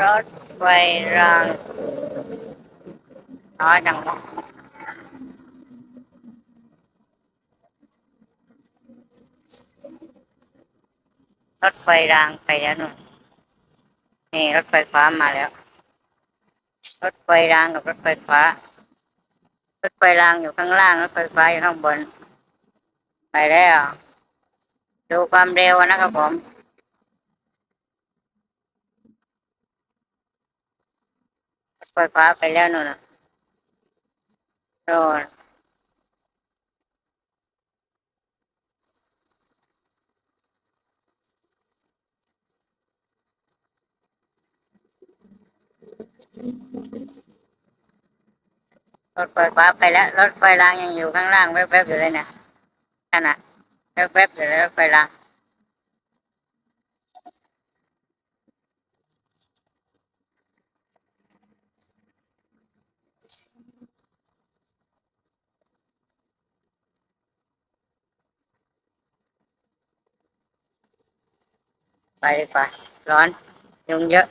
รถไฟรางน้อยจังวะรถไฟรางไปแล้วนู่นนี่รถไฟฟ้ามาแล้ว รถไฟรางกับรถไฟฟ้า รถไฟรางอยู่ข้างล่าง รถไฟฟ้าอยู่ข้างบน ไปแล้ว ดูความเร็วนะครับผม รถ ไฟฟ้าไปแล้วนู่นน่ะโน่นรถไฟฟ้าไปแล้วรถไฟรางยังอยู่ข้างล่างแวบๆอยู่เลยนะนั่นนะแวบๆอยู่เลยรถไฟราง ไปดีกว่า ร้อน ยุงเยอะ